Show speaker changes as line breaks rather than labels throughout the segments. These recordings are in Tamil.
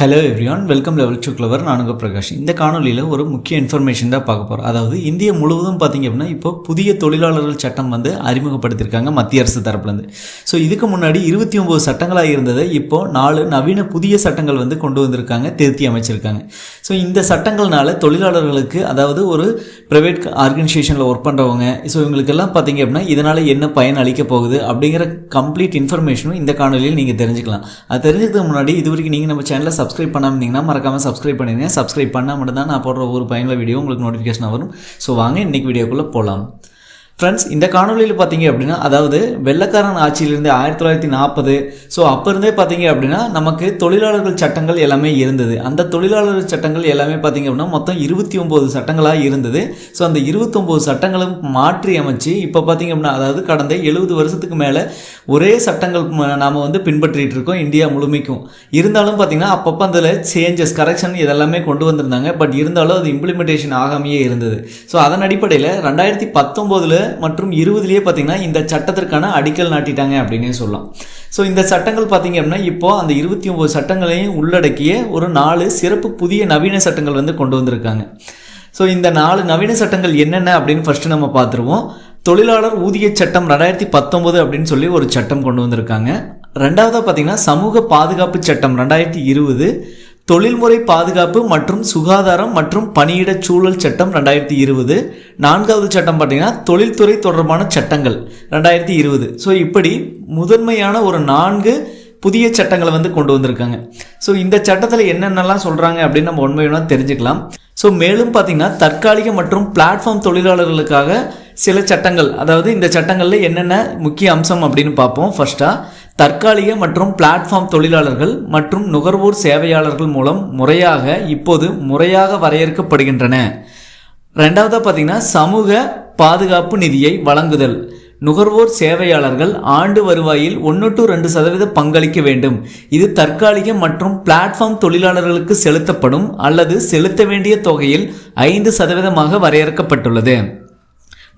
Hello everyone welcome level to clever நானுங்க பிரகாஷ். இந்த காணொலியில் ஒரு முக்கிய இன்ஃபர்மேஷன் தான் பார்க்க போகிறோம் அதாவது இந்தியா முழுவதும் பார்த்தீங்க அப்படின்னா இப்போ புதிய தொழிலாளர்கள் சட்டம் வந்து அறிமுகப்படுத்தியிருக்காங்க மத்திய அரசு தரப்புலேருந்து. ஸோ இதுக்கு முன்னாடி இருபத்தி ஒம்பது சட்டங்களாக இருந்ததை இப்போ நாலு நவீன புதிய சட்டங்கள் வந்து கொண்டு வந்திருக்காங்க திருத்தி அமைச்சிருக்காங்க. ஸோ இந்த சட்டங்கள்னால தொழிலாளர்களுக்கு அதாவது ஒரு ப்ரைவேட் ஆர்கனைசேஷனில் ஒர்க் பண்ணுறவங்க ஸோ இவங்களுக்கெல்லாம் பார்த்தீங்க அப்படின்னா இதனால் என்ன பயன் அளிக்க போகுது அப்படிங்கிற கம்ப்ளீட் இன்ஃபர்மேஷனும் இந்த காணொலியில் நீங்கள் தெரிஞ்சுக்கலாம். அது தெரிஞ்சதுக்கு முன்னாடி இது வரைக்கும் நீங்கள் நம்ம சேனலை சப்ஸ்கிரைப் பண்ணாமல் இருந்தீங்கன்னா மறக்காமல் சப்ஸ்கிரைப் பண்ணிடுங்க சப்ஸ்கிரைப் பண்ணால் மட்டும்தான் நான் போடுற ஒரு பயனுள்ள வீடியோ உங்களுக்கு நோட்டிஃபிகேஷன் வரும். ஸோ வாங்க இன்றைக்கி வீடியோக்குள்ளே போகலாம் ஃப்ரெண்ட்ஸ் இந்த காணொலியில் பார்த்தீங்க அப்படின்னா அதாவது வெள்ளக்காரன் ஆட்சியிலிருந்து ஆயிரத்தி தொள்ளாயிரத்தி நாற்பது ஸோ அப்போ இருந்தே பார்த்தீங்க அப்படின்னா நமக்கு தொழிலாளர்கள் சட்டங்கள் எல்லாமே இருந்தது. அந்த தொழிலாளர்கள் சட்டங்கள் எல்லாமே பார்த்தீங்க அப்படின்னா மொத்தம் இருபத்தி ஒம்பது சட்டங்களாக இருந்தது. ஸோ அந்த இருபத்தொம்போது சட்டங்களும் மாற்றி அமைச்சு இப்போ பார்த்தீங்க அப்படின்னா அதாவது கடந்த எழுபது வருஷத்துக்கு மேலே ஒரே சட்டங்கள் நாம் வந்து பின்பற்றிட்டு இருக்கோம் இந்தியா முழுமைக்கும். இருந்தாலும் பார்த்தீங்கன்னா அப்பப்போ அதில் சேஞ்சஸ் கரெக்ஷன் இதெல்லாமே கொண்டு வந்திருந்தாங்க. பட் இருந்தாலும் அது இம்ப்ளிமெண்டேஷன் ஆகாமையே இருந்தது. ஸோ அதன் அடிப்படையில் ரெண்டாயிரத்தி பத்தொம்போதில் மற்றும் இருபதுலேயே பார்த்தீங்கன்னா இந்த சட்டத்திற்கான அடிக்கல் நாட்டிட்டாங்க அப்படின்னே சொல்லலாம். ஸோ இந்த சட்டங்கள் பார்த்தீங்க அப்படின்னா இப்போ அந்த இருபத்தி ஒம்பது சட்டங்களையும் உள்ளடக்கிய ஒரு நாலு சிறப்பு புதிய நவீன சட்டங்கள் வந்து கொண்டு வந்திருக்காங்க. ஸோ இந்த நாலு நவீன சட்டங்கள் என்னென்ன அப்படின்னு ஃபஸ்ட்டு நம்ம பார்த்துருவோம் தொழிலாளர் ஊதிய சட்டம் ரெண்டாயிரத்தி பத்தொம்போது அப்படின்னு சொல்லி ஒரு சட்டம் கொண்டு வந்திருக்காங்க. ரெண்டாவதாக பார்த்தீங்கன்னா சமூக பாதுகாப்பு சட்டம் ரெண்டாயிரத்தி இருபது. தொழில்முறை பாதுகாப்பு மற்றும் சுகாதாரம் மற்றும் பணியிட சூழல் சட்டம் ரெண்டாயிரத்தி இருபது. நான்காவது சட்டம் பார்த்தீங்கன்னா தொழில்துறை தொடர்பான சட்டங்கள் ரெண்டாயிரத்தி இருபது. ஸோ இப்படி முதன்மையான ஒரு நான்கு புதிய சட்டங்களை வந்து கொண்டு வந்திருக்காங்க. ஸோ இந்த சட்டத்தில் என்னென்னலாம் சொல்கிறாங்க அப்படின்னு நம்ம உண்மையான தெரிஞ்சுக்கலாம். ஸோ மேலும் பார்த்தீங்கன்னா தற்காலிக மற்றும் பிளாட்ஃபார்ம் தொழிலாளர்களுக்காக சில சட்டங்கள் அதாவது இந்த சட்டங்களில் என்னென்ன முக்கிய அம்சம் அப்படின்னு பார்ப்போம். ஃபர்ஸ்ட்டாக தற்காலிக மற்றும் பிளாட்ஃபார்ம் தொழிலாளர்கள் மற்றும் நுகர்வோர் சேவையாளர்கள் மூலம் முறையாக இப்போது முறையாக வரையறுக்கப்படுகின்றன. ரெண்டாவதாக பார்த்தீங்கன்னா சமூக பாதுகாப்பு நிதியை வழங்குதல். நுகர்வோர் சேவையாளர்கள் ஆண்டு வருவாயில் ஒன்று டு ரெண்டு சதவீத பங்களிக்க வேண்டும். இது தற்காலிக மற்றும் பிளாட்ஃபார்ம் தொழிலாளர்களுக்கு செலுத்தப்படும் அல்லது செலுத்த வேண்டிய தொகையில் ஐந்து சதவீதமாக வரையறுக்கப்பட்டுள்ளது.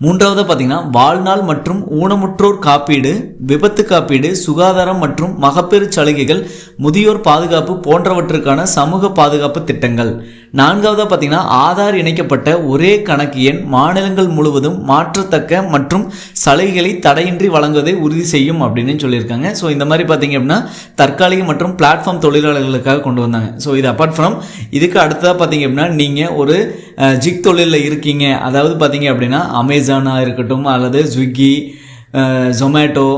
மூன்றாவது பார்த்தீங்கன்னா வாழ்நாள் மற்றும் ஊனமுற்றோர் காப்பீடு விபத்து காப்பீடு சுகாதாரம் மற்றும் மகப்பேறு சலுகைகள் முதியோர் பாதுகாப்பு போன்றவற்றுக்கான சமூக பாதுகாப்பு திட்டங்கள். நான்காவதாக பார்த்தீங்கன்னா ஆதார் இணைக்கப்பட்ட ஒரே கணக்கு எண் மாநிலங்கள் முழுவதும் மாற்றத்தக்க மற்றும் சலுகைகளை தடையின்றி வழங்குவதை உறுதி செய்யும் அப்படின்னு சொல்லியிருக்காங்க. ஸோ இந்த மாதிரி பார்த்தீங்க அப்படின்னா தற்காலிக மற்றும் பிளாட்ஃபார்ம் தொழிலாளர்களுக்காக கொண்டு வந்தாங்க. ஸோ இது அப்பார்ட் ஃப்ரம் இதுக்கு அடுத்ததாக பார்த்தீங்க அப்படின்னா நீங்கள் ஒரு ஜிக் தொழிலில் இருக்கீங்க. அதாவது பார்த்தீங்க அப்படின்னா அமேசானாக இருக்கட்டும் அல்லது ஸ்விக்கி ஜொமேட்டோ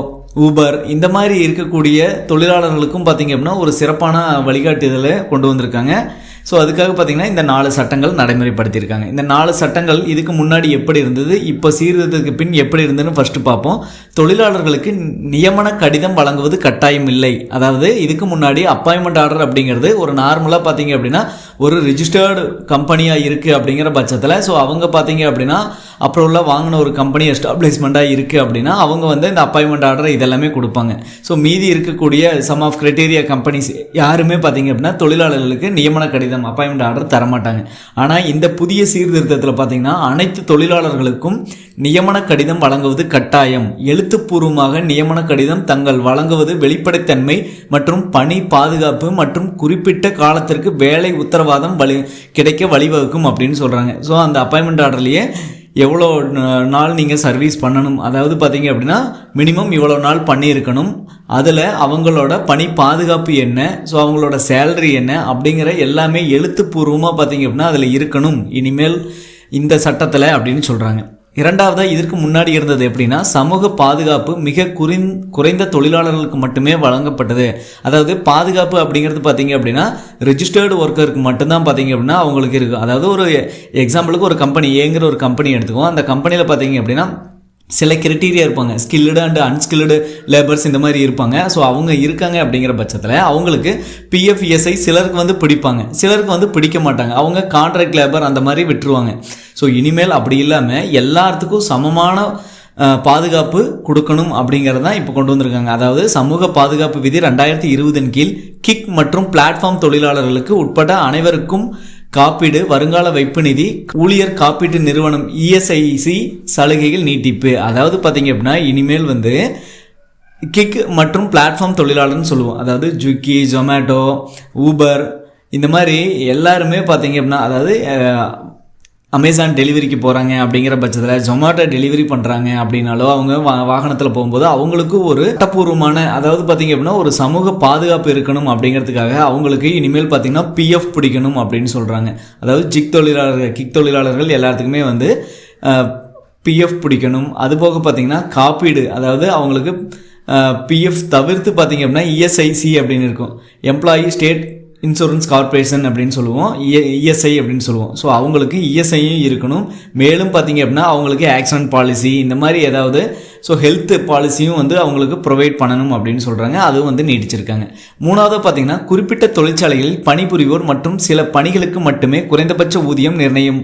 ஊபர் இந்த மாதிரி இருக்கக்கூடிய தொழிலாளர்களுக்கும் பார்த்தீங்க அப்படின்னா ஒரு சிறப்பான வழிகாட்டுதலை கொண்டு வந்திருக்காங்க. ஸோ அதுக்காக பார்த்தீங்கன்னா இந்த நாலு சட்டங்கள் நடைமுறைப்படுத்தியிருக்காங்க. இந்த நாலு சட்டங்கள் இதுக்கு முன்னாடி எப்படி இருந்தது இப்போ சீர்திருத்தத்துக்கு பின் எப்படி இருந்ததுன்னு ஃபஸ்ட்டு பார்ப்போம். தொழிலாளர்களுக்கு நியமன கடிதம் வழங்குவது கட்டாயம் இல்லை. அதாவது இதுக்கு முன்னாடி அப்பாயின்மெண்ட் ஆர்டர் அப்படிங்கிறது ஒரு நார்மலாக பார்த்தீங்க அப்படின்னா ஒரு ரிஜிஸ்டர்டு கம்பெனியாக இருக்குது அப்படிங்கிற பட்சத்தில் ஸோ அவங்க பார்த்தீங்க அப்படின்னா அப்புறம் உள்ள வாங்கின ஒரு கம்பெனி எஸ்டாப்ளிஷ்மெண்ட்டாக இருக்குது அப்படின்னா அவங்க வந்து இந்த அப்பாயின்மெண்ட் ஆர்டர் இதெல்லாமே கொடுப்பாங்க. ஸோ மீதி இருக்கக்கூடிய சம் ஆஃப் கிரைட்டீரியா கம்பெனிஸ் யாருமே பார்த்தீங்க அப்படின்னா தொழிலாளர்களுக்கு நியமன கடிதம் அப்பாயின்மெண்ட் ஆர்டர் தரமாட்டாங்க. ஆனால் இந்த புதிய சீர்திருத்தத்தில் பார்த்தீங்கன்னா அனைத்து தொழிலாளர்களுக்கும் நியமன கடிதம் வழங்குவது கட்டாயம். எழுத்துப்பூர்வமாக நியமன கடிதம் தங்கள் வழங்குவது வெளிப்படைத்தன்மை மற்றும் பணி பாதுகாப்பு மற்றும் குறிப்பிட்ட காலத்திற்கு வேலை உத்தரவாதம் வழி கிடைக்க வழிவகுக்கும் அப்படின்னு சொல்கிறாங்க ஸோ அந்த அப்பாயின்மெண்ட் ஆர்டர்லேயே எவ்வளோ நாள் நீங்கள் சர்வீஸ் பண்ணணும்? அதாவது பார்த்தீங்க அப்படின்னா மினிமம் இவ்வளோ நாள் பண்ணியிருக்கணும். அதில் அவங்களோட பணி பாதுகாப்பு என்ன? ஸோ அவங்களோட சேலரி என்ன? அப்படிங்கிற எல்லாமே எழுத்துப்பூர்வமாக பார்த்தீங்க அப்படின்னா அதில் இருக்கணும். இனிமேல் இந்த சட்டத்தில் அப்படின்னு சொல்கிறாங்க இரண்டாவதாக இதற்கு முன்னாடி இருந்தது எப்படின்னா சமூக பாதுகாப்பு மிக குறைந் குறைந்த தொழிலாளர்களுக்கு மட்டுமே வழங்கப்பட்டது. அதாவது பாதுகாப்பு அப்படிங்கிறது பார்த்தீங்க அப்படின்னா ரிஜிஸ்டர்டு ஒர்க்கருக்கு மட்டும்தான் பார்த்தீங்க அப்படின்னா அவங்களுக்கு இருக்குது அதாவது ஒரு எக்ஸாம்பிளுக்கு ஒரு கம்பெனி ஏங்கிற ஒரு கம்பெனி எடுத்துக்குவோம். அந்த கம்பெனியில் பார்த்தீங்க அப்படின்னா சில கிரிட்டீரியா இருப்பாங்க. ஸ்கில்டு அண்ட் அன்ஸ்கில்டு லேபர்ஸ் இந்த மாதிரி இருப்பாங்க. ஸோ அவங்க இருக்காங்க அப்படிங்கிற பட்சத்தில் அவங்களுக்கு பிஎஃப் இஎஸ்ஐ சிலருக்கு வந்து பிடிப்பாங்க. சிலருக்கு வந்து பிடிக்க மாட்டாங்க. அவங்க கான்ட்ராக்ட் லேபர் அந்த மாதிரி விட்டுருவாங்க. ஸோ இனிமேல் அப்படி இல்லாமல் எல்லாத்துக்கும் சமமான பாதுகாப்பு கொடுக்கணும் அப்படிங்கிறது தான் இப்போ கொண்டு வந்திருக்காங்க. அதாவது சமூக பாதுகாப்பு விதி ரெண்டாயிரத்தி இருபதின் கீழ் கிக் மற்றும் பிளாட்ஃபார்ம் தொழிலாளர்களுக்கு உட்பட அனைவருக்கும் காப்பீடு வருங்கால வைப்பு நிதி ஊழியர் காப்பீட்டு நிறுவனம் இஎஸ்ஐசி சலுகைகள் நீட்டிப்பு. அதாவது பார்த்தீங்க அப்படின்னா இனிமேல் வந்து கிக் மற்றும் பிளாட்ஃபார்ம் தொழிலாளர்னு சொல்லுவோம். அதாவது ஜுக்கி ஜொமேட்டோ ஊபர் இந்த மாதிரி எல்லாருமே பார்த்தீங்க அப்படின்னா அதாவது அமேசான் டெலிவரிக்கு போகிறாங்க அப்படிங்கிற பட்சத்தில் ஜொமேட்டோ டெலிவரி பண்ணுறாங்க அப்படின்னாலோ அவங்க வா வாகனத்தில் போகும்போது அவங்களுக்கு ஒரு சட்டப்பூர்வமான அதாவது பார்த்தீங்க அப்படின்னா ஒரு சமூக பாதுகாப்பு இருக்கணும் அப்படிங்கிறதுக்காக அவங்களுக்கு இனிமேல் பார்த்திங்கன்னா பிஎஃப் பிடிக்கணும் அப்படின்னு சொல்கிறாங்க அதாவது ஜிக் தொழிலாளர்கள் கிக் தொழிலாளர்கள் எல்லாத்துக்குமே வந்து பிஎஃப் பிடிக்கணும். அது போக பார்த்தீங்கன்னா காப்பீடு அதாவது அவங்களுக்கு பிஎஃப் தவிர்த்து பார்த்திங்க அப்படின்னா இஎஸ்ஐசி அப்படின்னு இருக்கும். எம்ப்ளாயி ஸ்டேட் இன்சூரன்ஸ் கார்பரேஷன் அப்படின்னு சொல்லுவோம். E-, இஎஸ்ஐ அப்படின்னு சொல்லுவோம். ஸோ அவங்களுக்கு இஎஸ்ஐயும் இருக்கணும். மேலும் பார்த்தீங்க அப்படின்னா அவங்களுக்கு ஆக்சிடென்ட் பாலிசி இந்த மாதிரி ஏதாவது ஸோ ஹெல்த் பாலிசியும் வந்து அவங்களுக்கு ப்ரொவைட் பண்ணணும் அப்படின்னு சொல்கிறாங்க அதுவும் வந்து நீடிச்சிருக்காங்க மூணாவது பார்த்தீங்கன்னா குறிப்பிட்ட தொழிற்சாலைகளில் பணிபுரிவோர் மற்றும் சில பணிகளுக்கு மட்டுமே குறைந்தபட்ச ஊதியம் நிர்ணயம்.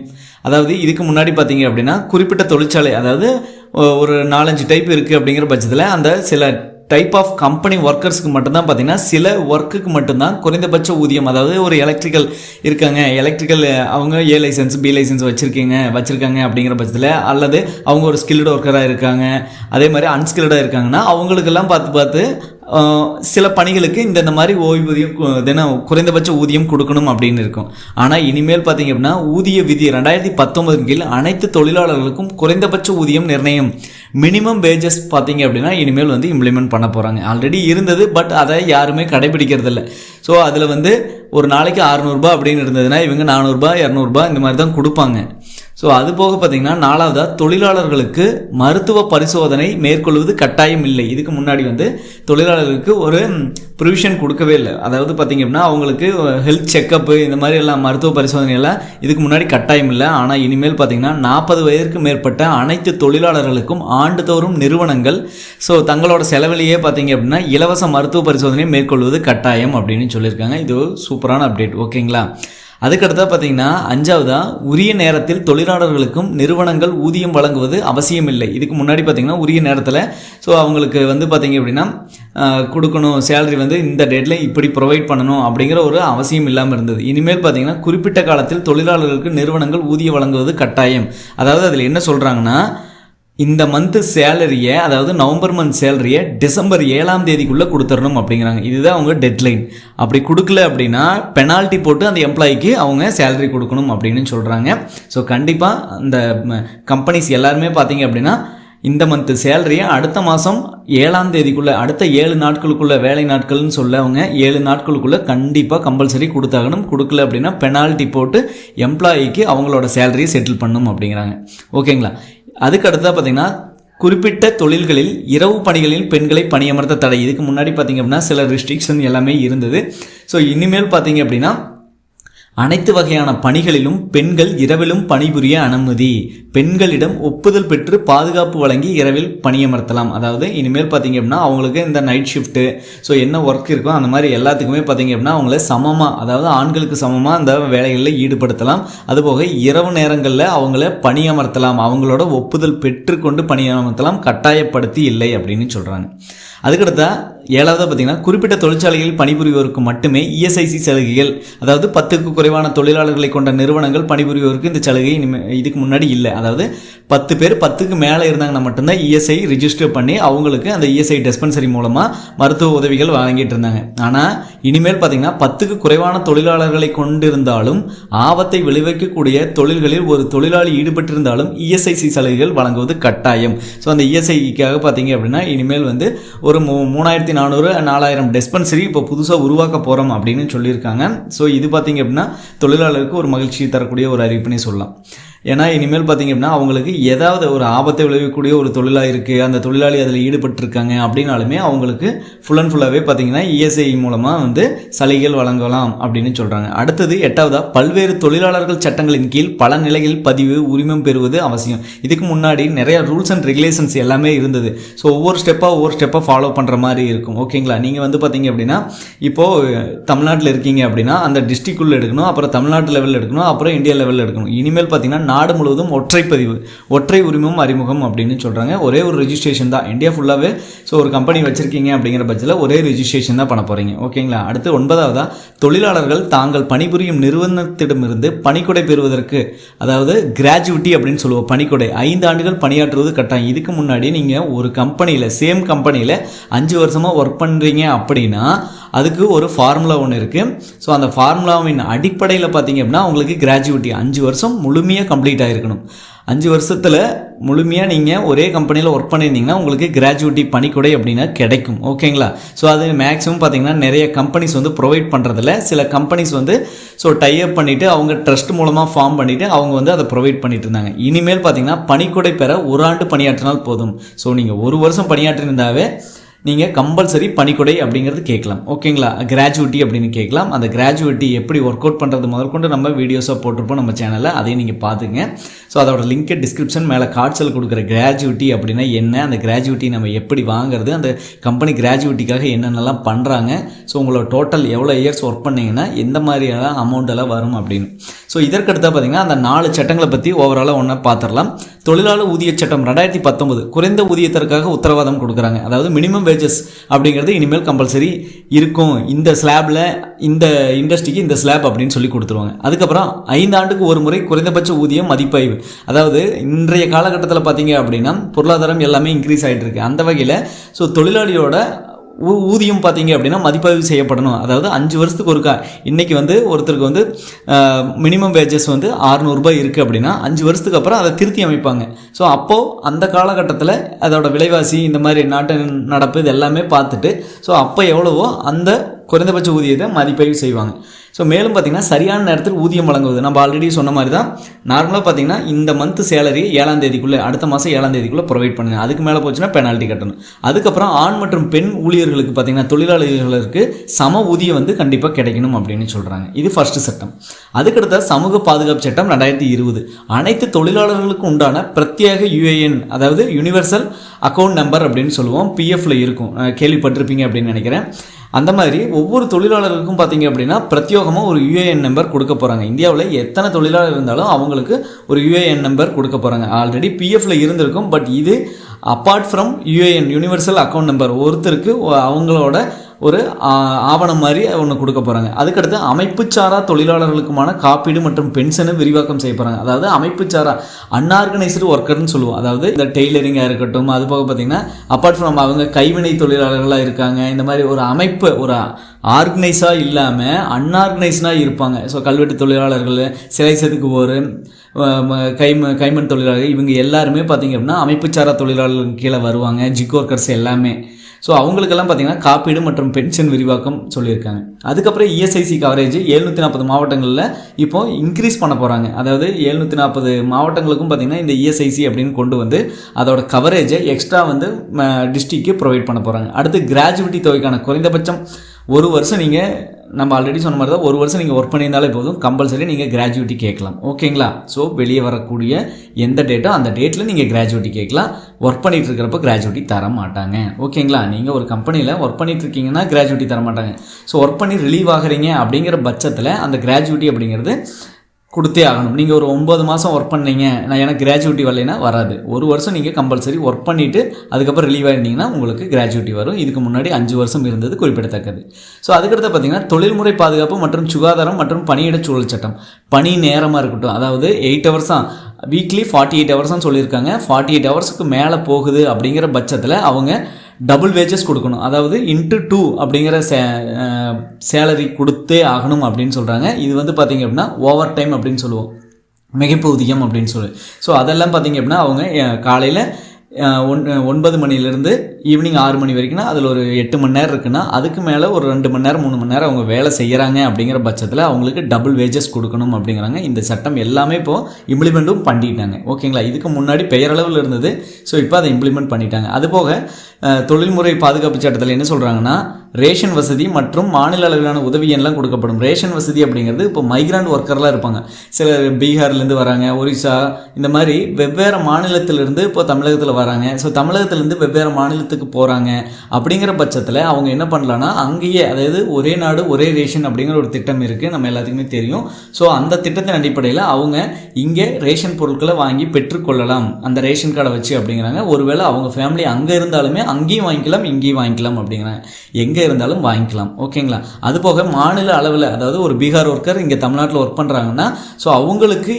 அதாவது இதுக்கு முன்னாடி பார்த்தீங்க அப்படின்னா குறிப்பிட்ட தொழிற்சாலை அதாவது ஒரு நாலஞ்சு டைப் இருக்குது அப்படிங்கிற பட்சத்தில் அந்த சில டைப் ஆஃப் கம்பெனி ஒர்க்கர்ஸ்க்கு மட்டும்தான் பார்த்தீங்கன்னா சில ஒர்க்குக்கு மட்டும்தான் குறைந்தபட்ச ஊதியம் அதாவது ஒரு எலக்ட்ரிக்கல் இருக்காங்க எலக்ட்ரிக்கல் அவங்க ஏ லைசன்ஸ் பி லைசன்ஸ் வச்சுருக்கீங்க வச்சுருக்காங்க அப்படிங்கிற பட்சத்தில் அல்லது அவங்க ஒரு ஸ்கில்டு ஒர்க்கராக இருக்காங்க அதே மாதிரி அன்ஸ்கில்டாக இருக்காங்கன்னா அவங்களுக்கெல்லாம் பார்த்து பார்த்து சில பணிகளுக்கு இந்த இந்த மாதிரி ஓய்வூதியம் தினம் குறைந்தபட்ச ஊதியம் கொடுக்கணும் அப்படின்னு இருக்கும். ஆனால் இனிமேல் பார்த்தீங்க அப்படின்னா ஊதிய விதி ரெண்டாயிரத்தி பத்தொன்பதின் கீழ் அனைத்து தொழிலாளர்களுக்கும் குறைந்தபட்ச ஊதியம் நிர்ணயம். மினிமம் வேஜஸ் பார்த்தீங்க அப்படின்னா இனிமேல் வந்து இம்ப்ளிமெண்ட் பண்ண போகிறாங்க ஆல்ரெடி இருந்தது பட் அதை யாருமே கடைபிடிக்கிறதில்ல. ஸோ அதில் வந்து ஒரு நாளைக்கு அறநூறுபா அப்படின்னு இருந்ததுன்னா இவங்க நானூறுபா இரநூறுபா இந்த மாதிரி தான் கொடுப்பாங்க. ஸோ அது போக பார்த்தீங்கன்னா நாலாவதாக தொழிலாளர்களுக்கு மருத்துவ பரிசோதனை மேற்கொள்வது கட்டாயம் இல்லை. இதுக்கு முன்னாடி வந்து தொழிலாளர்களுக்கு ஒரு ப்ரிவிஷன் கொடுக்கவே இல்லை. அதாவது பார்த்திங்க அப்படின்னா அவங்களுக்கு ஹெல்த் செக்கப்பு இந்த மாதிரி எல்லாம் மருத்துவ பரிசோதனை எல்லாம் இதுக்கு முன்னாடி கட்டாயம் இல்லை. ஆனால் இனிமேல் பார்த்திங்கன்னா நாற்பது வயதிற்கு மேற்பட்ட அனைத்து தொழிலாளர்களுக்கும் ஆண்டுதோறும் நிறுவனங்கள் ஸோ தங்களோட செலவிலேயே பார்த்தீங்க அப்படின்னா இலவச மருத்துவ பரிசோதனை மேற்கொள்வது கட்டாயம் அப்படின்னு சொல்லியிருக்காங்க. இது ஒரு சூப்பரான அப்டேட் ஓகேங்களா அதுக்கடுத்தா பார்த்தீங்கன்னா அஞ்சாவதா உரிய நேரத்தில் தொழிலாளர்களுக்கும் நிறுவனங்கள் ஊதியம் வழங்குவது அவசியமில்லை. இதுக்கு முன்னாடி பார்த்தீங்கன்னா உரிய நேரத்தில் ஸோ அவங்களுக்கு வந்து பார்த்தீங்க அப்படின்னா கொடுக்கணும் சேலரி வந்து இந்த டேட்ல இப்படி ப்ரொவைட் பண்ணணும் அப்படிங்கிற ஒரு அவசியம் இல்லாமல் இருந்தது. இனிமேல் பார்த்தீங்கன்னா குறிப்பிட்ட காலத்தில் தொழிலாளர்களுக்கு நிறுவனங்கள் ஊதியம் வழங்குவது கட்டாயம். அதாவது அதில் என்ன சொல்கிறாங்கன்னா இந்த மந்த்து சேலரியை அதாவது நவம்பர் மந்த் சேலரியை டிசம்பர் ஏழாம் தேதிக்குள்ளே கொடுத்துடணும் அப்படிங்கிறாங்க. இதுதான் அவங்க டெட்லைன் அப்படி கொடுக்கல அப்படின்னா பெனால்ட்டி போட்டு அந்த எம்ப்ளாயிக்கு அவங்க சேலரி கொடுக்கணும் அப்படின்னு சொல்கிறாங்க ஸோ கண்டிப்பாக அந்த கம்பெனிஸ் எல்லாருமே பார்த்தீங்க அப்படின்னா இந்த மந்த்து சேலரியை அடுத்த மாதம் ஏழாம் தேதிக்குள்ளே அடுத்த ஏழு நாட்களுக்குள்ளே வேலை நாட்கள்னு சொல்ல அவங்க ஏழு நாட்களுக்குள்ளே கண்டிப்பாக கம்பல்சரி கொடுத்தாகணும். கொடுக்கல அப்படின்னா பெனால்ட்டி போட்டு எம்ப்ளாயிக்கு அவங்களோட சேலரியை செட்டில் பண்ணணும் அப்படிங்கிறாங்க. ஓகேங்களா அதுக்கு அடுத்தா பார்த்தீங்கன்னா குறிப்பிட்ட தொழில்களில் இரவு பணிகளில் பெண்களை பணியமர்த்த தடை. இதுக்கு முன்னாடி பார்த்தீங்க அப்படின்னா சில ரெஸ்ட்ரிக்ஷன் எல்லாமே இருந்தது. ஸோ இனிமேல் பார்த்தீங்க அப்படின்னா அனைத்து வகையான பணிகளிலும் பெண்கள் இரவிலும் பணிபுரிய அனுமதி. பெண்களிடம் ஒப்புதல் பெற்று பாதுகாப்பு வழங்கி இரவில் பணியமர்த்தலாம். அதாவது இனிமேல் பார்த்தீங்க அப்படின்னா அவங்களுக்கு இந்த நைட் ஷிஃப்ட்டு ஸோ என்ன ஒர்க் இருக்கோ அந்த மாதிரி எல்லாத்துக்குமே பார்த்தீங்க அப்படின்னா அவங்கள சமமாக அதாவது ஆண்களுக்கு சமமாக அந்த வேலைகளில் ஈடுபடுத்தலாம். அதுபோக இரவு நேரங்களில் அவங்கள பணியமர்த்தலாம். அவங்களோட ஒப்புதல் பெற்றுக்கொண்டு பணியமர்த்தலாம். கட்டாயப்படுத்தி இல்லை அப்படின்னு சொல்கிறாங்க அதுக்கடுத்தா ஏழாவது பார்த்தீங்கன்னா குறிப்பிட்ட தொழிற்சாலைகளில் பணிபுரிவோருக்கு மட்டுமே இஎஸ்ஐசி சலுகைகள் அதாவது பத்துக்கு குறைவான தொழிலாளர்களை கொண்ட நிறுவனங்கள் பணிபுரிவோருக்கு இந்த சலுகை இனிமே இதுக்கு முன்னாடி இல்லை. அதாவது பத்து பேர் பத்துக்கு மேலே இருந்தாங்கன்னா மட்டும்தான் இஎஸ்ஐ ரிஜிஸ்டர் பண்ணி அவங்களுக்கு அந்த இஎஸ்ஐ டிஸ்பென்சரி மூலமாக மருத்துவ உதவிகள் வழங்கிட்டு இருந்தாங்க. ஆனால் இனிமேல் பார்த்தீங்கன்னா பத்துக்கு குறைவான தொழிலாளர்களை கொண்டிருந்தாலும் ஆபத்தை விளைவிக்கக்கூடிய தொழில்களில் ஒரு தொழிலாளி ஈடுபட்டிருந்தாலும் இஎஸ்ஐசி சலுகைகள் வழங்குவது கட்டாயம். ஸோ அந்த இஎஸ்ஐக்காக பார்த்தீங்க அப்படின்னா இனிமேல் வந்து ஒரு மூ மூணாயிரத்தி நானூறு நாலாயிரம் டிஸ்பென்சரி இப்போ புதுசாக உருவாக்க போகிறோம் அப்படின்னு சொல்லியிருக்காங்க. ஸோ இது பார்த்தீங்க அப்படின்னா தொழிலாளருக்கு ஒரு மகிழ்ச்சி தரக்கூடிய ஒரு அறிவிப்புனே சொல்லலாம். ஏன்னா இனிமேல் பார்த்தீங்க அப்படின்னா அவங்களுக்கு ஏதாவது ஒரு ஆபத்தை விளைவிக்கக்கூடிய ஒரு தொழிலாக இருக்குது அந்த தொழிலாளி அதில் ஈடுபட்டிருக்காங்க அப்படின்னாலுமே அவங்களுக்கு ஃபுல் அண்ட் ஃபுல்லாகவே பார்த்தீங்கன்னா இஎஸ்ஐ மூலமாக வந்து சலுகைகள் வழங்கலாம் அப்படின்னு சொல்கிறாங்க அடுத்தது எட்டாவதாக பல்வேறு தொழிலாளர்கள் சட்டங்களின் கீழ் பல நிலைகளில் பதிவு உரிமம் பெறுவது அவசியம். இதுக்கு முன்னாடி நிறைய ரூல்ஸ் அண்ட் ரெகுலேஷன்ஸ் எல்லாமே இருந்தது. ஸோ ஒவ்வொரு ஸ்டெப்பாக ஒவ்வொரு ஸ்டெப்பாக ஃபாலோ பண்ணுற மாதிரி இருக்கும். ஓகேங்களா நீங்கள் வந்து பார்த்தீங்க அப்படின்னா இப்போது தமிழ்நாட்டில் இருக்கீங்க அப்படின்னா அந்த டிஸ்ட்ரிக்குள்ளே எடுக்கணும் அப்புறம் தமிழ்நாட்டு லெவலில் எடுக்கணும் அப்புறம் இந்தியா லெவலில் எடுக்கணும். இனிமேல் பார்த்தீங்கன்னா நாடு முழுவதும் ஒற்றை பதிவு ஒற்றை உரிமம் அறிமுகம் அப்படின்னு சொல்கிறாங்க ஒரே ஒரு ரிஜிஸ்ட்ரேஷன் தான். இந்தியா ஃபுல்லாகவே ஸோ ஒரு கம்பெனி வச்சிருக்கீங்க அப்படிங்கிற பட்சத்தில் ஒரே ரிஜிஸ்ட்ரேஷன் தான் பண்ண போகிறீங்க ஓகேங்களா அடுத்து ஒன்பதாவதா தொழிலாளர்கள் தாங்கள் பணிபுரியும் நிறுவனத்திடமிருந்து பணிக்கொடை பெறுவதற்கு அதாவது கிராஜுவிட்டி அப்படின்னு சொல்லுவோம் பணிக்கொடை ஐந்து ஆண்டுகள் பணியாற்றுவது கட்டாயம். இதுக்கு முன்னாடி நீங்கள் ஒரு கம்பெனியில் சேம் கம்பெனியில் அஞ்சு வருஷமாக ஒர்க் பண்ணுறீங்க அப்படின்னா அதுக்கு ஒரு ஃபார்முலா ஒன்று இருக்குது ஸோ அந்த ஃபார்முலாவின் அடிப்படையில் பார்த்தீங்க அப்படின்னா உங்களுக்கு கிராஜுவிட்டி அஞ்சு வருஷம் முழுமையாக கம்ப்ளீட் ஆகிருக்கணும் அஞ்சு வருஷத்தில் முழுமையாக நீங்கள் ஒரே கம்பெனியில் ஒர்க் பண்ணியிருந்தீங்கன்னா உங்களுக்கு கிராஜுவிட்டி பணிக்கொடை அப்படின்னா கிடைக்கும். ஓகேங்களா ஸோ அது மேக்ஸிமம் பார்த்தீங்கன்னா நிறைய கம்பெனிஸ் வந்து ப்ரொவைட் பண்ணுறதில்ல சில கம்பெனிஸ் வந்து ஸோ டைப் பண்ணிவிட்டு அவங்க ட்ரஸ்ட் மூலமாக ஃபார்ம் பண்ணிவிட்டு அவங்க வந்து அதை ப்ரொவைட் பண்ணிட்டு இருந்தாங்க. இனிமேல் பார்த்தீங்கன்னா பணிக்கொடை பெற ஒரு ஆண்டு பணியாற்றினால் போதும். ஸோ நீங்கள் ஒரு வருஷம் பணியாற்றிருந்தாவே நீங்கள் கம்பல்சரி பணிக்கொடை அப்படிங்கிறது கேட்கலாம். ஓகேங்களா? கிராஜுவிட்டி அப்படின்னு கேட்கலாம். அந்த கிராஜுவிட்டி எப்படி ஒர்க் அவுட் பண்ணுறது முதற்கொண்டு நம்ம வீடியோஸாக போட்டிருப்போம் நம்ம சேனலில் அதையும் நீங்கள் பார்த்துங்க ஸோ அதோட லிங்க் டிஸ்கிரிப்ஷன் மேலே கார்ட்ஸில் கொடுக்குற கிராஜுவிட்டி அப்படின்னா என்ன? அந்த கிராஜுவிட்டி நம்ம எப்படி வாங்குறது? அந்த கம்பெனி கிராஜுவிட்டிக்காக என்னென்னலாம் பண்ணுறாங்க ஸோ உங்களோட டோட்டல் எவ்வளோ இயர்ஸ் ஒர்க் பண்ணிங்கன்னா எந்த மாதிரியான அமௌண்ட் எல்லாம் வரும் அப்படின்னு. ஸோ இதற்கடுத்தா பார்த்தீங்கன்னா அந்த நாலு சட்டங்களை பற்றி ஓவராலாக ஒன்றா பார்த்துடலாம் தொழிலாளர் ஊதிய சட்டம் ரெண்டாயிரத்தி பத்தொன்பது. குறைந்த ஊதியத்திற்காக உத்தரவாதம் கொடுக்குறாங்க. அதாவது மினிமம் பேஜஸ் அப்படிங்கிறது இனிமேல் கம்பல்சரி இருக்கும். இந்த ஸ்லாபில் இந்த இண்டஸ்ட்ரிக்கு இந்த ஸ்லாப் அப்படின்னு சொல்லி கொடுத்துருவாங்க. அதுக்கப்புறம் ஐந்து ஆண்டுக்கு ஒரு முறை குறைந்தபட்ச ஊதியம் மதிப்பாய்வு அதாவது இன்றைய காலகட்டத்தில் பார்த்தீங்க அப்படின்னா பொருளாதாரம் எல்லாமே இன்க்ரீஸ் ஆகிட்டு இருக்கு. அந்த வகையில் ஸோ தொழிலாளியோட ஊதியம் பார்த்தீங்க அப்படின்னா மதிப்பாய்வு செய்யப்படணும். அதாவது அஞ்சு வருஷத்துக்கு ஒருக்கா. இன்றைக்கி வந்து ஒருத்தருக்கு வந்து மினிமம் வேஜஸ் வந்து 600 இருக்குது அப்படின்னா அஞ்சு வருஷத்துக்கு அப்புறம் அதை திருத்தி அமைப்பாங்க. ஸோ அப்போது அந்த காலகட்டத்தில் அதோட விலைவாசி இந்த மாதிரி நாட்டு நடப்பு இது எல்லாமே பார்த்துட்டு ஸோ அப்போ எவ்வளவோ அந்த குறைந்தபட்ச ஊதியத்தை மதிப்பாய்வு செய்வாங்க. ஸோ மேலும் பார்த்தீங்கன்னா சரியான நேரத்தில் ஊதியம் வழங்குவது. நம்ம ஆல்ரெடி சொன்ன மாதிரி தான் நார்மலாக பார்த்தீங்கன்னா இந்த மந்த் சேலரி ஏழாம் தேதிக்குள்ளே அடுத்த மாதம் ஏழாம் தேதிக்குள்ளே ப்ரொவைட் பண்ணுங்க. அதுக்கு மேலே போச்சுன்னா பெனால்ட்டி கட்டணும். அதுக்கப்புறம் ஆண் மற்றும் பெண் ஊழியர்களுக்கு பார்த்தீங்கன்னா தொழிலாளர்களுக்கு சம ஊதியம் வந்து கண்டிப்பாக கிடைக்கணும் அப்படின்னு சொல்கிறாங்க இது ஃபர்ஸ்ட் சட்டம். அதுக்கடுத்த சமூக பாதுகாப்பு சட்டம் ரெண்டாயிரத்தி இருபது. அனைத்து தொழிலாளர்களுக்கும் உண்டான பிரத்யேக யுஏஎன் அதாவது யுனிவர்சல் அக்கௌண்ட் நம்பர் அப்படின்னு சொல்லுவோம். பிஎஃப்ல இருக்கும். கேள்விப்பட்டிருப்பீங்க அப்படின்னு நினைக்கிறேன். அந்த மாதிரி ஒவ்வொரு தொழிலாளர்களுக்கும் பார்த்தீங்க அப்படின்னா பிரத்யோகமாக ஒரு யுஏஎன் நம்பர் கொடுக்க போகிறாங்க இந்தியாவில் எத்தனை தொழிலாளர் இருந்தாலும் அவங்களுக்கு ஒரு யுஏஎன் நம்பர் கொடுக்க போகிறாங்க ஆல்ரெடி பிஎஃப்ல இருந்திருக்கும் பட் இது apart from UAN universal account number ஒருத்தருக்கு அவங்களோட ஒரு ஆவணம் மாதிரி ஒன்று கொடுக்க போகிறாங்க அதுக்கடுத்து அமைப்புச்சாரா தொழிலாளர்களுக்குமான காப்பீடு மற்றும் பென்ஷனை விரிவாக்கம் செய்ய போகிறாங்க அதாவது அமைப்புச்சாரா அன்ஆர்கனைஸ்டு ஒர்க்கர்னு சொல்லுவோம். அதாவது இந்த டெய்லரிங்காக இருக்கட்டும் அது போக பார்த்தீங்கன்னா அப்பார்ட் ஃப்ரம் அவங்க கைவினை தொழிலாளர்களாக இருக்காங்க இந்த மாதிரி ஒரு அமைப்பு ஒரு ஆர்கனைஸாக இல்லாமல் அன்ஆர்கனைஸ்டாக இருப்பாங்க. ஸோ கல்வெட்டு தொழிலாளர்கள் சிலை செதுக்குவோர் கைம கைமண் தொழிலாளர்கள் இவங்க எல்லாருமே பார்த்தீங்க அப்படின்னா அமைப்புச்சாரா தொழிலாளர்கள் கீழே வருவாங்க. ஜிக் ஒர்க்கர்ஸ் எல்லாமே. ஸோ அவங்களுக்கெல்லாம் பார்த்தீங்கன்னா காப்பீடு மற்றும் பென்ஷன் விரிவாக்கம் சொல்லியிருக்காங்க. அதுக்கப்புறம் இஎஸ்ஐசி கவரேஜ் எழுநூற்றி நாற்பது மாவட்டங்களில் இப்போ இன்க்ரீஸ் பண்ண போகிறாங்க அதாவது எழுநூற்றி நாற்பது மாவட்டங்களுக்கும் பார்த்தீங்கன்னா இந்த இஎஸ்ஐசி அப்படின்னு கொண்டு வந்து அதோட கவரேஜை எக்ஸ்ட்ரா வந்து டிஸ்ட்ரிக்கு ப்ரொவைட் பண்ண போகிறாங்க அடுத்து கிராஜுவிட்டி தொகைக்கான குறைந்தபட்சம் ஒரு வருஷம் நீங்கள் நம்ம ஆல்ரெடி சொன்ன மாதிரி தான் ஒரு வருஷம் நீங்கள் ஒர்க் பண்ணியிருந்தாலே போதும் கம்பல்சரி நீங்கள் கிராஜுவேட்டி கேட்கலாம். ஓகேங்களா ஸோ வெளியே வரக்கூடிய எந்த டேட்டோ அந்த டேட்டில் நீங்கள் கிராஜுவேட்டி கேட்கலாம். ஒர்க் பண்ணிகிட்டு இருக்கிறப்ப கிராஜுவேட்டி தர மாட்டாங்க. ஓகேங்களா நீங்கள் ஒரு கம்பெனியில் ஒர்க் பண்ணிட்டு இருக்கீங்கன்னா கிராஜுவேட்டி தர மாட்டாங்க. ஸோ ஒர்க் பண்ணி ரிலீவ் ஆகிறீங்க அப்படிங்கிற பட்சத்தில் அந்த கிராஜுவேட்டி அப்படிங்கிறது கொடுத்தே ஆகணும். நீங்கள் ஒரு ஒம்பது மாதம் ஒர்க் பண்ணீங்க நான் எனக்கு கிராஜுவிட்டி வரலைன்னா வராது. ஒரு வருஷம் நீங்கள் கம்பல்சரி ஒர்க் பண்ணிவிட்டு அதுக்கப்புறம் ரிலீவ் ஆகிருந்தீங்கன்னா உங்களுக்கு கிராஜுவிட்டி வரும். இதுக்கு முன்னாடி அஞ்சு வருஷம் இருந்தது குறிப்பிடத்தக்கது. ஸோ அதுக்கடுத்து பார்த்தீங்கன்னா தொழில்முறை பாதுகாப்பு மற்றும் சுகாதாரம் மற்றும் பணியிட சூழல் சட்டம். பணி நேரமாக இருக்கட்டும் அதாவது எயிட் ஹவர்ஸாக வீக்லி ஃபார்ட்டி எயிட் ஹவர்ஸ்னு சொல்லியிருக்காங்க. ஃபார்ட்டி எயிட் ஹவர்ஸுக்கு மேலே போகுது அப்படிங்கிற பட்சத்தில் அவங்க டபுள் வேஜஸ் கொடுக்கணும். அதாவது இன்ட்டு டூ அப்படிங்கிற சே சேலரி கொடுத்தே ஆகணும் அப்படின்னு சொல்கிறாங்க இது வந்து பார்த்தீங்க அப்படின்னா ஓவர் டைம் அப்படின்னு சொல்லுவோம். மிகைப்பு அப்படின்னு சொல்லி. ஸோ அதெல்லாம் பார்த்தீங்க அப்படின்னா அவங்க காலையில் ஒன் ஒன்பது மணிலேருந்து ஈவினிங் ஆறு மணி வரைக்கும்னா அதில் ஒரு எட்டு மணி நேரம் இருக்குன்னா அதுக்கு மேலே ஒரு ரெண்டு மணி நேரம் மூணு மணி நேரம் அவங்க வேலை செய்கிறாங்க அப்படிங்கிற பட்சத்தில் அவங்களுக்கு டபுள் வேஜஸ் கொடுக்கணும் அப்படிங்கிறாங்க. இந்த சட்டம் எல்லாமே இப்போது இம்ப்ளிமெண்ட்டும் பண்ணிட்டாங்க. ஓகேங்களா? இதுக்கு முன்னாடி பெயரளவில் இருந்தது. ஸோ இப்போ அதை இம்ப்ளிமெண்ட் பண்ணிட்டாங்க. அதுபோக போக தொழில்முறை பாதுகாப்பு சட்டத்தில் என்ன சொல்கிறாங்கன்னா ரேஷன் வசதி மற்றும் மாநில அளவிலான உதவி எல்லாம் கொடுக்கப்படும். ரேஷன் வசதி அப்படிங்கிறது இப்போ மைக்ராண்ட் ஒர்க்கர்லாம் இருப்பாங்க. சிலர் பீகார்லேருந்து வராங்க ஒரிசா இந்த மாதிரி வெவ்வேறு மாநிலத்திலிருந்து இப்போ தமிழகத்தில் வராங்க. ஸோ தமிழகத்திலேருந்து வெவ்வேறு மாநிலத்துக்கு போகிறாங்க அப்படிங்கிற பட்சத்தில் அவங்க என்ன பண்ணலான்னா அங்கேயே அதாவது ஒரே நாடு ஒரே ரேஷன் அப்படிங்கிற ஒரு திட்டம் இருக்குது நம்ம எல்லாத்துக்குமே தெரியும். ஸோ அந்த திட்டத்தின் அடிப்படையில் அவங்க இங்கே ரேஷன் பொருட்களை வாங்கி பெற்றுக்கொள்ளலாம். அந்த ரேஷன் கார்டை வச்சு அப்படிங்கிறாங்க. ஒருவேளை அவங்க ஃபேமிலி அங்கே இருந்தாலுமே அங்கேயும் வாங்கிக்கலாம் இங்கேயும் வாங்கிக்கலாம் அப்படிங்கிறாங்க எங்கே இருந்தாலும் வாங்கிக்கலாம். ஓகேங்களா? அது போக மாநில அளவில் அதாவது ஒரு பீகார் ஒர்க்கர் இங்கே தமிழ்நாட்டில் ஒர்க் பண்ணுறாங்கன்னா ஸோ அவங்களுக்கு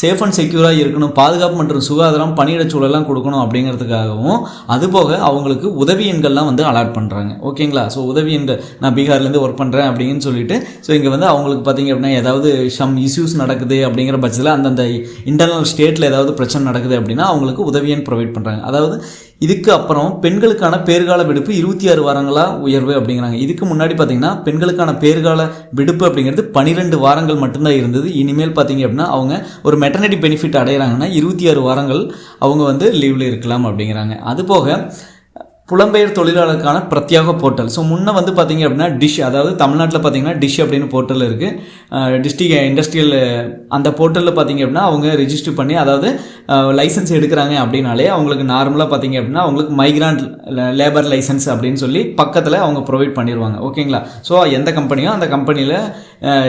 சேஃப் அண்ட் செக்யூராக இருக்கணும் பாதுகாப்பு மற்றும் சுகாதாரம் பணியிட சூழலாம் கொடுக்கணும் அப்படிங்கிறதுக்காகவும் அதுபோக அவங்களுக்கு உதவி எண்கள்லாம் வந்து அலாட் பண்ணுறாங்க ஓகேங்களா? ஸோ உதவி எண்கள் நான் பீகார்லேருந்து ஒர்க் பண்ணுறேன் அப்படின்னு சொல்லிட்டு ஸோ இங்கே வந்து அவங்களுக்கு பார்த்தீங்க அப்படின்னா ஏதாவது சம் இஷ்யூஸ் நடக்குது அப்படிங்கிற பட்சத்தில் அந்தந்த இன்டர்னல் ஸ்டேட்டில் ஏதாவது பிரச்சனை நடக்குது அப்படின்னா அவங்களுக்கு உதவி எண் ப்ரொவைட் பண்ணுறாங்க அதாவது இதுக்கு அப்புறம் பெண்களுக்கான பேர்கால விடுப்பு இருபத்தி ஆறு வாரங்களாக உயர்வு அப்படிங்கிறாங்க. இதுக்கு முன்னாடி பார்த்தீங்கன்னா பெண்களுக்கான பேர்கால விடுப்பு அப்படிங்கிறது பன்னிரெண்டு வாரங்கள் மட்டும்தான் இருந்தது. இனிமேல் பார்த்தீங்க அப்படின்னா அவங்க ஒரு மெட்டர்னிட்டி பெனிஃபிட் அடைகிறாங்கன்னா இருபத்தி ஆறு வாரங்கள் அவங்க வந்து லீவில் இருக்கலாம் அப்படிங்கிறாங்க. அது போக புலம்பெயர் தொழிலாளருக்கான பிரத்யேக போர்ட்டல். ஸோ முன்னே வந்து பார்த்தீங்க அப்படின்னா டிஷ் அதாவது தமிழ்நாட்டில் பார்த்தீங்கன்னா டிஷ் அப்படின்னு போர்ட்டல் இருக்குது டிஸ்ட்ரிக் இண்டஸ்ட்ரியல் அந்த போர்ட்டலில் பார்த்தீங்க அப்படின்னா அவங்க ரிஜிஸ்டர் பண்ணி அதாவது லைசன்ஸ் எடுக்கிறாங்க அப்படின்னாலே அவங்களுக்கு நார்மலாக பார்த்தீங்க அப்படின்னா அவங்களுக்கு மைக்ராண்ட் லேபர் லைசன்ஸ் அப்படின்னு சொல்லி பக்கத்தில் அவங்க ப்ரொவைட் பண்ணிடுவாங்க ஓகேங்களா ஸோ எந்த கம்பெனியோ அந்த கம்பெனியில்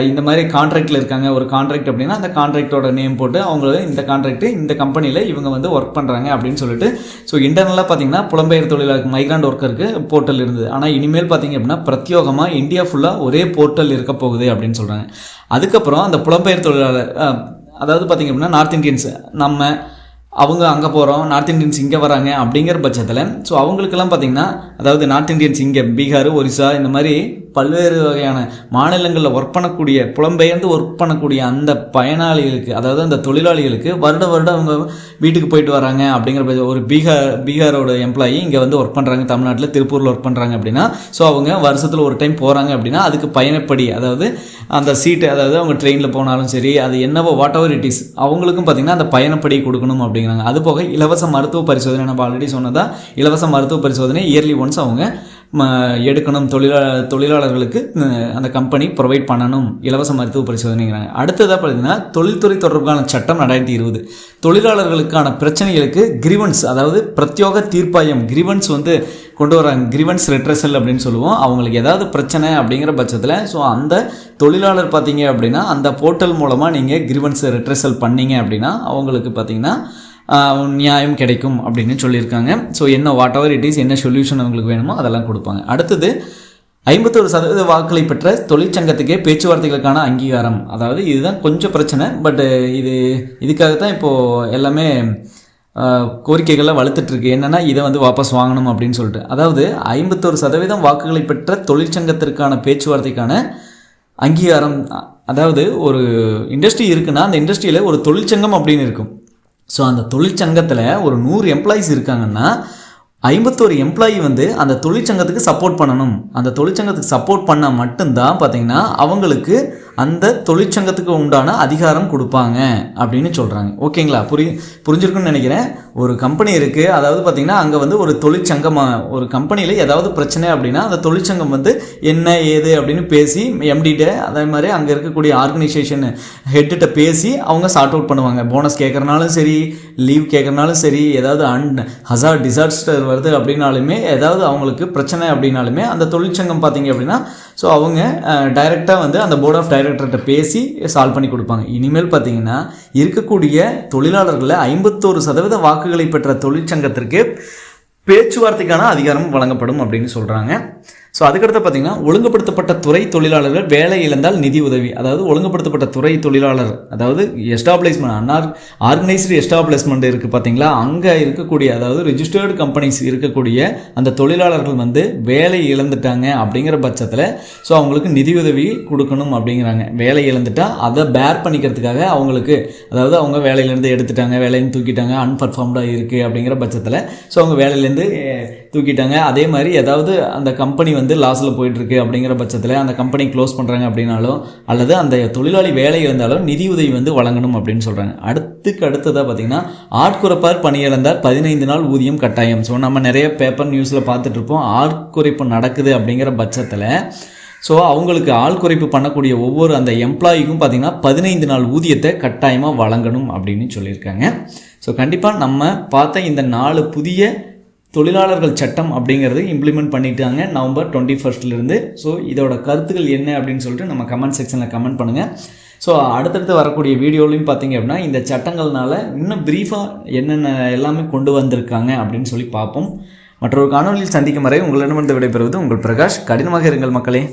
இந்த மாதிரி கான்ட்ராக்டில் இருக்காங்க. ஒரு கான்ட்ராக்ட் அப்படின்னா அந்த கான்ட்ராக்டோட நேம் போட்டு அவங்கள இந்த கான்ட்ராக்ட் இந்த கம்பெனியில் இவங்க வந்து ஒர்க் பண்ணுறாங்க அப்படின்னு சொல்லிட்டு ஸோ இன்டர்னலாக பார்த்தீங்கன்னா புலம்பெயர் தொழிலாளர் மைக்ராண்ட் ஒர்க்கருக்கு போர்ட்டல் இருந்தது. ஆனால் இனிமேல் பார்த்தீங்க அப்படின்னா பிரத்யோகமாக இந்தியா ஃபுல்லாக ஒரே போர்ட்டல் இருக்க போகுது அப்படின்னு சொல்கிறாங்க அதுக்கப்புறம் அந்த புலம்பெயர் தொழிலாளர் அதாவது பார்த்தீங்க அப்படின்னா நார்த் இந்தியன்ஸ் நம்ம அவங்க அங்கே போகிறோம் நார்த் இந்தியன்ஸ் இங்கே வராங்க அப்படிங்கிற பட்சத்தில் ஸோ அவங்களுக்கெல்லாம் பார்த்தீங்கன்னா அதாவது நார்த் இந்தியன்ஸ் இங்கே பீகார் ஒரிசா இந்த மாதிரி பல்வேறு வகையான மாநிலங்களில் ஒர்க் பண்ணக்கூடிய புலம்பெயர்ந்து ஒர்க் பண்ணக்கூடிய அந்த பயனாளிகளுக்கு அதாவது அந்த தொழிலாளிகளுக்கு வருட வருடம் அவங்க வீட்டுக்கு போயிட்டு வராங்க அப்படிங்கிற ஒரு பீகார் பீகாரோட எம்ப்ளாயி இங்கே வந்து ஒர்க் பண்ணுறாங்க தமிழ்நாட்டில் திருப்பூரில் ஒர்க் பண்ணுறாங்க அப்படின்னா ஸோ அவங்க வருஷத்தில் ஒரு டைம் போகிறாங்க அப்படின்னா அதுக்கு பயணப்படி அதாவது அந்த சீட்டு அதாவது அவங்க ட்ரெயினில் போனாலும் சரி அது என்னவோ வாட் எவர் இட் இஸ் அவங்களுக்கும் பார்த்திங்கன்னா அந்த பயணப்படி கொடுக்கணும் அப்படிங்கிறாங்க. அது போக இலவச மருத்துவ பரிசோதனை நம்ம ஆல்ரெடி சொன்னதா இலவச மருத்துவ பரிசோதனை இயர்லி ஒன்ஸ் அவங்க எடுக்கணும் தொழிலா தொழிலாளர்களுக்கு அந்த கம்பெனி ப்ரொவைட் பண்ணணும். இலவச மருத்துவ பரிசோதனைங்கிறாங்க. அடுத்ததாக பார்த்தீங்கன்னா தொழில்துறை தொடர்பான சட்டம் ரெண்டாயிரத்தி இருபது. தொழிலாளர்களுக்கான பிரச்சனைகளுக்கு கிரிவன்ஸ் அதாவது பிரத்யோக தீர்ப்பாயம் கிரிவன்ஸ் வந்து கொண்டு வராங்க. கிரிவன்ஸ் ரெட்ரஸல் அப்படின்னு சொல்லுவோம். அவங்களுக்கு ஏதாவது பிரச்சனை அப்படிங்கிற பட்சத்தில் ஸோ அந்த தொழிலாளர் பார்த்தீங்க அப்படின்னா அந்த போர்ட்டல் மூலமாக நீங்கள் கிரிவன்ஸ் ரெட்ரஸல் பண்ணீங்க அப்படின்னா அவங்களுக்கு பார்த்தீங்கன்னா நியாயம் கிடைக்கும் அப்படின்னு சொல்லியிருக்காங்க. ஸோ என்ன வாட் எவர் இட் இஸ் என்ன சொல்யூஷன் அவங்களுக்கு வேணுமோ அதெல்லாம் கொடுப்பாங்க. அடுத்தது ஐம்பத்தொரு சதவீத வாக்குகளை பெற்ற தொழிற்சங்கத்துக்கே பேச்சுவார்த்தைகளுக்கான அங்கீகாரம். அதாவது இதுதான் கொஞ்சம் பிரச்சனை பட்டு இது இதுக்காக தான் இப்போது எல்லாமே கோரிக்கைகளை வளர்த்துட்ருக்கு. என்னென்னா என்னன்னா இதை வந்து வாபஸ் வாங்கணும் அப்படின்னு சொல்லிட்டு. அதாவது ஐம்பத்தொரு சதவீதம் வாக்குகளை பெற்ற தொழிற்சங்கத்திற்கான பேச்சுவார்த்தைக்கான அங்கீகாரம் அதாவது ஒரு இண்டஸ்ட்ரி இருக்குன்னா அந்த இண்டஸ்ட்ரியில் ஒரு தொழிற்சங்கம் அப்படின்னு இருக்கும். ஸோ அந்த தொழிற்சங்கத்தில் ஒரு நூறு எம்ப்ளாயிஸ் இருக்காங்கன்னா ஐம்பத்தோரு எம்ப்ளாயி வந்து அந்த தொழிற்சங்கத்துக்கு சப்போர்ட் பண்ணணும். அந்த தொழிற்சங்கத்துக்கு சப்போர்ட் பண்ணால் மட்டும்தான் பார்த்தீங்கன்னா அவங்களுக்கு அந்த தொழிற்சங்கத்துக்கு உண்டான அதிகாரம் கொடுப்பாங்க அப்படின்னு சொல்கிறாங்க ஓகேங்களா? புரி புரிஞ்சிருக்குன்னு நினைக்கிறேன். ஒரு கம்பெனி இருக்குது அதாவது பார்த்தீங்கன்னா அங்கே வந்து ஒரு தொழிற்சங்கமாக ஒரு கம்பெனியில் ஏதாவது பிரச்சனை அப்படின்னா அந்த தொழிற்சங்கம் வந்து என்ன ஏது அப்படின்னு பேசி எம்டிகிட்ட அதே மாதிரி அங்கே இருக்கக்கூடிய ஆர்கனைசேஷன் ஹெட்டுகிட்ட பேசி அவங்க சார்ட் அவுட் பண்ணுவாங்க. போனஸ் கேட்குறனாலும் சரி லீவ் கேட்குறனாலும் சரி ஏதாவது அன் ஹசார் டிசாஸ்டர் வருது அப்படின்னாலுமே ஏதாவது அவங்களுக்கு பிரச்சனை அப்படின்னாலுமே அந்த தொழிற்சங்கம் பார்த்தீங்க அப்படின்னா ஸோ அவங்க டைரெக்டாக வந்து அந்த போர்ட் ஆஃப் டைரக்டர்கிட்ட பேசி சால்வ் பண்ணி கொடுப்பாங்க. இனிமேல் பார்த்தீங்கன்னா இருக்கக்கூடிய தொழிலாளர்களில் ஐம்பத்தோரு சதவீத வாக்குகளை பெற்ற தொழிற்சங்கத்திற்கு பேச்சுவார்த்தைக்கான அதிகாரம் வழங்கப்படும் அப்படின்னு சொல்கிறாங்க ஸோ அதுக்கடுத்து பார்த்தீங்கன்னா ஒழுங்குபடுத்தப்பட்ட துறை தொழிலாளர்கள் வேலை இழந்தால் நிதி உதவி. அதாவது ஒழுங்குபடுத்தப்பட்ட துறை தொழிலாளர் அதாவது எஸ்டாப்ளிஷ்மெண்ட் அன்னார் ஆர்கனைஸ்டு எஸ்டாப்ளிஷ்மெண்ட் இருக்குது பார்த்தீங்களா? அங்கே இருக்கக்கூடிய அதாவது ரிஜிஸ்டர்டு கம்பெனிஸ் இருக்கக்கூடிய அந்த தொழிலாளர்கள் வந்து வேலை இழந்துட்டாங்க அப்படிங்கிற பட்சத்தில் ஸோ அவங்களுக்கு நிதியுதவி கொடுக்கணும் அப்படிங்கிறாங்க. வேலை இழந்துட்டா அதை பேர் பண்ணிக்கிறதுக்காக அவங்களுக்கு அதாவது அவங்க வேலையிலேருந்து எடுத்துட்டாங்க வேலையிலேருந்து தூக்கிட்டாங்க அன்பர்ஃபார்ம்டாக இருக்குது அப்படிங்கிற பட்சத்தில் ஸோ அவங்க வேலையிலேருந்து தூக்கிட்டாங்க. அதே மாதிரி ஏதாவது அந்த கம்பெனி வந்து லாஸில் போயிட்டுருக்கு அப்படிங்கிற பட்சத்தில் அந்த கம்பெனி க்ளோஸ் பண்ணுறாங்க அப்படின்னாலும் அல்லது அந்த தொழிலாளி வேலை இருந்தாலும் நிதியுதவி வந்து வழங்கணும் அப்படின்னு சொல்கிறாங்க அடுத்துக்கு அடுத்ததாக பார்த்தீங்கன்னா ஆட்குறைப்பார் பணியிழந்தால் பதினைந்து நாள் ஊதியம் கட்டாயம். ஸோ நம்ம நிறைய பேப்பர் நியூஸில் பார்த்துட்ருப்போம் ஆட்குறைப்பு நடக்குது அப்படிங்கிற பட்சத்தில் ஸோ அவங்களுக்கு ஆள் குறைப்பு பண்ணக்கூடிய ஒவ்வொரு அந்த எம்ப்ளாயிக்கும் பார்த்தீங்கன்னா பதினைந்து நாள் ஊதியத்தை கட்டாயமாக வழங்கணும் அப்படின்னு சொல்லியிருக்காங்க. ஸோ கண்டிப்பாக நம்ம பார்த்த இந்த நாலு புதிய தொழிலாளர்கள் சட்டம் அப்படிங்கிறது இம்ப்ளிமெண்ட் பண்ணிட்டாங்க நவம்பர் டுவெண்ட்டி ஃபர்ஸ்ட்லேருந்து ஸோ இதோட கருத்துக்கள் என்ன அப்படின்னு சொல்லிட்டு நம்ம கமெண்ட் செக்ஷனில் கமெண்ட் பண்ணுங்கள் ஸோ அடுத்தடுத்து வரக்கூடிய வீடியோலையும் பார்த்தீங்க அப்படின்னா இந்த சட்டங்கள்னால இன்னும் ப்ரீஃபாக என்னென்ன எல்லாமே கொண்டு வந்திருக்காங்க அப்படின்னு சொல்லி பார்ப்போம். மற்றொரு காணொலியில் சந்திக்கும் வரை உங்களிடமிருந்து விடைபெறுவது உங்கள் பிரகாஷ். கடினமாக இருங்கள் மக்களே.